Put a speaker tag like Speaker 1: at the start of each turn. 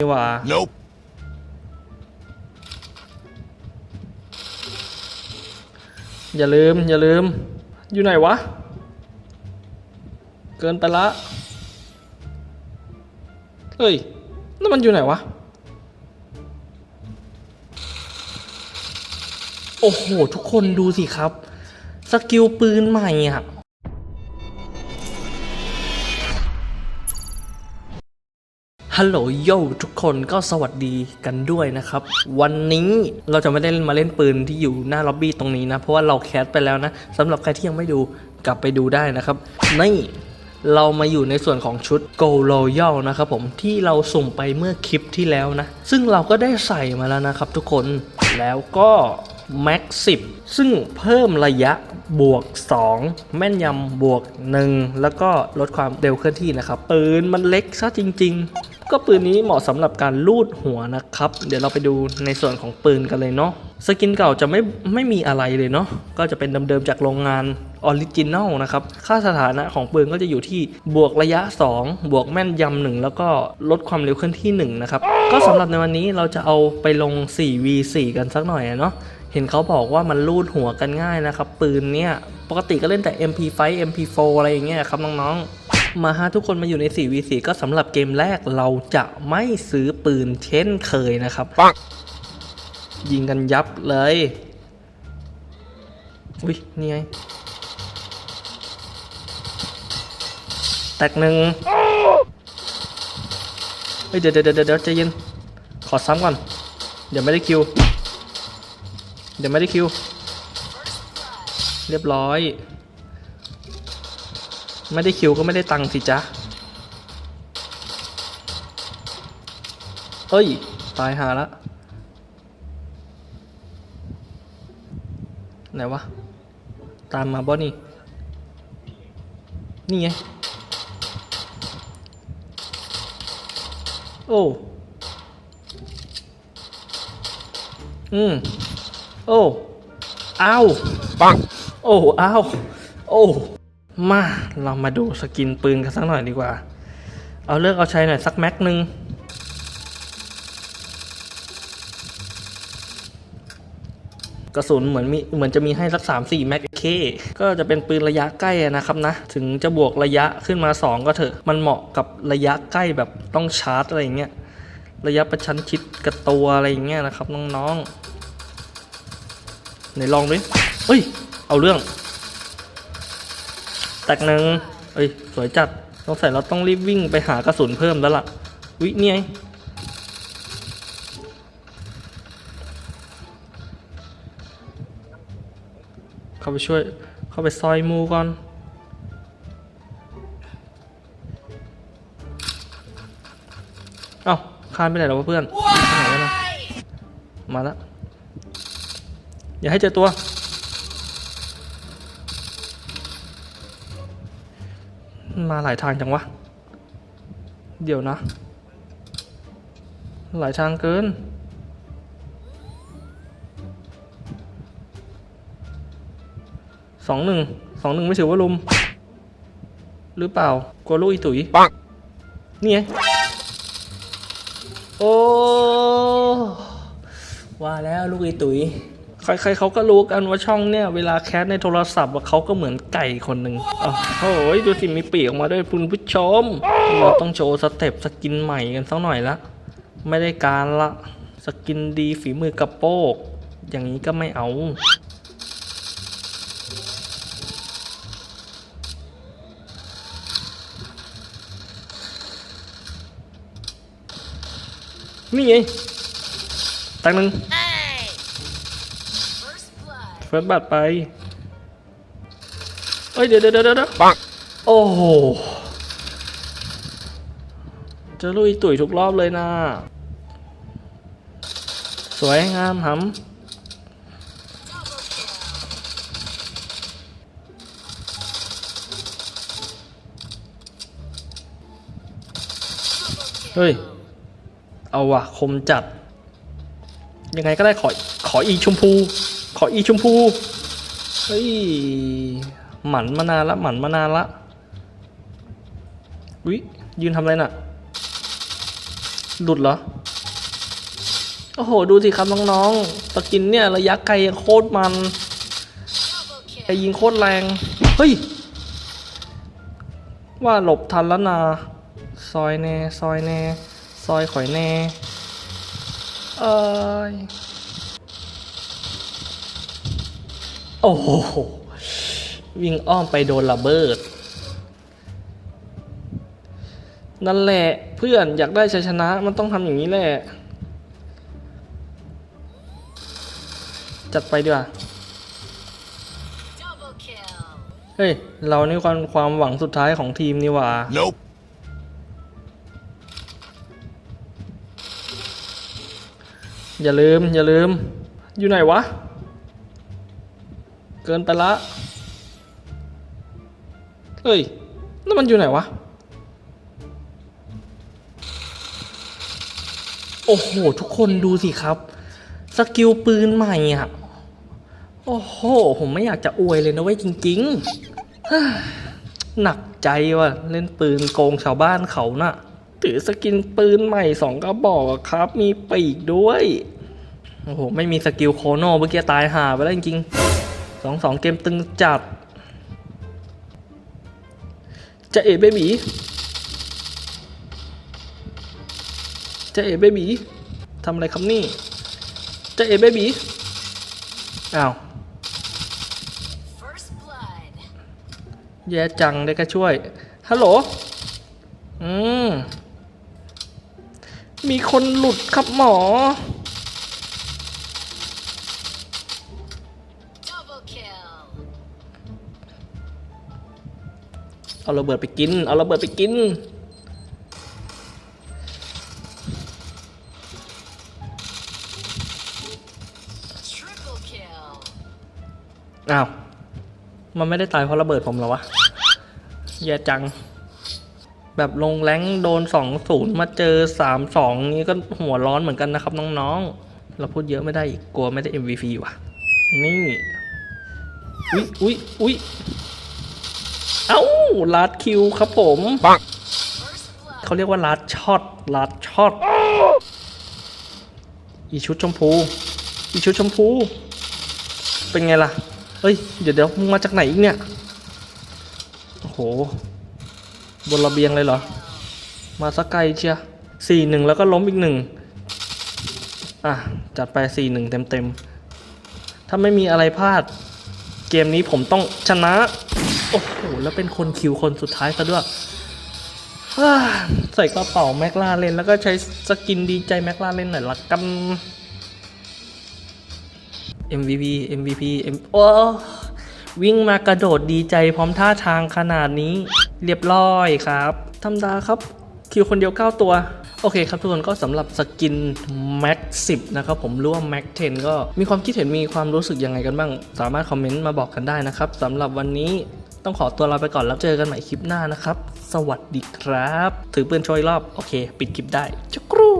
Speaker 1: นี่หว่า
Speaker 2: Nope.
Speaker 1: อย่าลืม อย่าลืม อยู่ไหนวะ เกินไปละ เฮ้ยนั่นมันอยู่ไหนวะ โอ้โห ทุกคนดูสิครับ สกิลปืนใหม่อะ ฮัลโหลโยทุกคนก็สวัสดีกันด้วยนะครับ วันนี้เราจะไม่ได้มาเล่นปืนที่อยู่หน้าล็อบบี้ตรงนี้นะ เพราะว่าเราแคสไปแล้วนะสำหรับใครที่ยังไม่ดูกลับไปดูได้นะครับนี่เรามาอยู่ในส่วนของชุด Go Royal นะครับผมที่เราสุ่มไปเมื่อคลิปที่แล้วนะ ซึ่งเราก็ได้ใส่มาแล้วนะครับทุกคนแล้วก็ Max 10 ซึ่งเพิ่มระยะบวก 2 แม่นยำบวก 1 แล้วก็ลดความเร็วเคลื่อนที่นะครับปืนมันเล็กซะจริง ก็ปืนนี้เหมาะสำหรับการลูดหัวนะครับ เดี๋ยวเราไปดูในส่วนของปืนกันเลยเนาะสกินเก่าจะไม่ไม่มีอะไรเลยเนาะก็จะเป็นเดิมๆจากโรงงานออริจินัลนะครับ ค่าสถานะของปืนก็จะอยู่ที่บวกระยะ 2 บวกแม่นยำหนึ่งแล้วก็ลดความเร็วเคลื่อนที่1นะครับ ก็สำหรับในวันนี้เราจะเอาไปลง 4v4 กันสักหน่อยเนาะเห็นเขาบอกว่ามันลูดหัวกันง่ายนะครับ ปืนเนี่ย ปกติก็เล่นแต่ MP5 MP4 อะไรอย่างเงี้ยครับน้องๆ มาฮะทุกคนมาอยู่ใน 4v4 ก็สำหรับเกมแรกเราจะไม่ซื้อปืนเช่นเคยนะครับ
Speaker 2: Bonk.
Speaker 1: ยิงกันยับเลย อุ้ยนี่ไง แตกหนึ่งเฮ้ยเดี๋ยวเดี๋ยวเดี๋ยวเดี๋ยวใจเย็น ขอซ้ำก่อน เดี๋ยวไม่ได้คิว เดี๋ยวไม่ได้คิว เรียบร้อย ไม่ได้คิวก็ไม่ได้ตังค์สิจ๊ะ เฮ้ย ตายหาละ ไหนวะ ตามมาบ่นี่ นี่ไง โอ้ อืม โอ้ อ้าว
Speaker 2: Bonk.
Speaker 1: โอ้ อ้าว โอ้ มาเรามาดูสกินปืนกันสักหน่อยดีกว่า เอาเลือกเอาใช้หน่อยสักแม็กหนึ่งกระสุนเหมือนมีเหมือนจะมีให้สักสามสี่แม็กเคก็จะเป็นปืนระยะใกล้นะครับนะ ถึงจะบวกระยะขึ้นมา 2 ก็เถอะ มันเหมาะกับระยะใกล้แบบต้องชาร์จอะไรอย่างเงี้ย ระยะประชันชิดกับตัวอะไรอย่างเงี้ยนะครับน้องๆไหนลองดิเอ้ย เอาเรื่อง แตกหนึ่งเอ้ยสวยจัดต้องใส่เราต้องรีบวิ่งไปหากระสุนเพิ่มแล้วล่ะ วิเนี่ยงเข้าไปช่วย เข้าไปซอยหมูก่อน เอ้าคานไปไหนแล้ววะเพื่อนหายแล้วนะมาแล้ว อย่าให้เจอตัว มาหลายทางจังวะ เดี๋ยวนะ หลายทางเกิน สองหนึ่ง สองหนึ่งไม่ถือว่าลุม หรือเปล่ากลัวลูกอีตุ๋ย
Speaker 2: Bonk.
Speaker 1: นี่ไง โอ้ ว่าแล้วลูกอีตุ๋ย ใครๆเขาก็รู้กันว่าช่องเนี่ยเวลาแคสในโทรศัพท์อะเขาก็เหมือนไก่คนหนึ่งอ้โอ้ยดูสิมีปีกออกมาด้วยคุณผู้ชม เราต้องโชว์สเต็ปสกินใหม่กันสักหน่อยละ ไม่ได้การละ สกินดีฝีมือกระโปก อย่างนี้ก็ไม่เอานี่ไงตังหนึ่ง เฟิร์สบัตรไป เอ้ย เดี๋ยวเดี๋ยวเดี๋ยวเดี๋ยว
Speaker 2: Bonk.
Speaker 1: โอ้โหเจะลุยตุ๋ยทุกรอบเลยนะ สวยงามหำ เฮ้ย เอาว่ะ คมจัด ยังไงก็ได้ขอ ขออีชมพู ขออีชมพู เฮ้ย หมันมานานละ หมันมานานละ อุ๊ย ยืนทำอะไรน่ะ หลุดเหรอ โอ้โห ดูสิครับน้องๆ สกินเนี่ยระยะไกลโคตรมันไอยิงโคตรแรง เฮ้ย ว่าหลบทันแล้วนาซอยแน่ ซอยแน่ ซอยข่อยแน่ เอ้ย โอ้โห วิ่งอ้อมไปโดนระเบิด นั่นแหละเพื่อนอยากได้ชัยชนะมันต้องทำอย่างนี้แหละ จัดไปดีกว่า
Speaker 2: Double kill.
Speaker 1: เฮ้ย เรานี่ความความหวังสุดท้ายของทีมนี่หว่า
Speaker 3: Nope.
Speaker 1: อย่าลืม อย่าลืม อยู่ไหนวะ เกินไปละเฮ้ยแล้วมันอยู่ไหนวะ โอ้โห ทุกคนดูสิครับ สกิลปืนใหม่อะ โอ้โห ผมไม่อยากจะอวยเลยนะเว้ยจริงๆหนักใจว่ะ เล่นปืนโกงชาวบ้านเขาน่ะ ถือสกินปืนใหม่สองกระบอกครับ มีปีกด้วย โอ้โห ไม่มีสกิลโคโนเมื่อกี้ตายห่าไปแล้วจริงๆ สองสองเกมตึงจัด จะเอเบบีจะเอเบบีทำอะไรครับนี่ จะเอเบบีอ้าว
Speaker 2: First blood.
Speaker 1: แย่จังได้ก็ช่วย ฮัลโหล อืม มีคนหลุดครับหมอ เอาระเบิดไปกิน เอาระเบิดไปกิน อ้าว มันไม่ได้ตายเพราะระเบิดผมหรอวะแย่จัง แบบลงแรงโดนสองศูนย์มาเจอสามสองนี้ก็หัวร้อนเหมือนกันนะครับน้องๆ เราพูดเยอะไม่ได้อีกกลัวไม่ได้ MVP ว่ะ นี่ อุ๊ยอุ๊ยอุ๊ย เอ้าลัดคิวครับผม
Speaker 3: Bonk.
Speaker 2: First blood.
Speaker 1: เขาเรียกว่าลัดช็อตลัดช็อตอีชุดชมพู อีชุดชมพู เป็นไงล่ะ เฮ้ย เดี๋ยวเดี๋ยวมึงมาจากไหนอีกเนี่ย โอ้โห บนระเบียงเลยเหรอ มาสักไกลเชียสี่หนึ่งแล้วก็ล้มอีกหนึ่งอะ จัดไปสี่หนึ่งเต็มเต็มๆถ้าไม่มีอะไรพลาด เกมนี้ผมต้องชนะ โอ้โห แล้วเป็นคนคิวคนสุดท้ายซะด้วยใส่กระเป๋าแม็กลาเรนแล้วก็ใช้สกินดีใจแม็กลาเรนหน่อยละกัน MVP MVP M โอ้วิ่งมากระโดดดีใจพร้อมท่าทางขนาดนี้ เรียบร้อยครับธรรมดาครับ คิวคนเดียว 9 ตัว โอเคครับทุกคนก็สำหรับสกิน Max 10 นะครับผมรือว่า Max 10 ก็มีความคิดเห็นมีความรู้สึกยังไงกันบ้าง สามารถคอมเมนต์มาบอกกันได้นะครับสำหรับวันนี้ ต้องขอตัวลาไปก่อนแล้วเจอกันใหม่คลิปหน้านะครับ สวัสดีครับ ถือปืนโชยรอบ โอเค ปิดคลิปได้จุกรู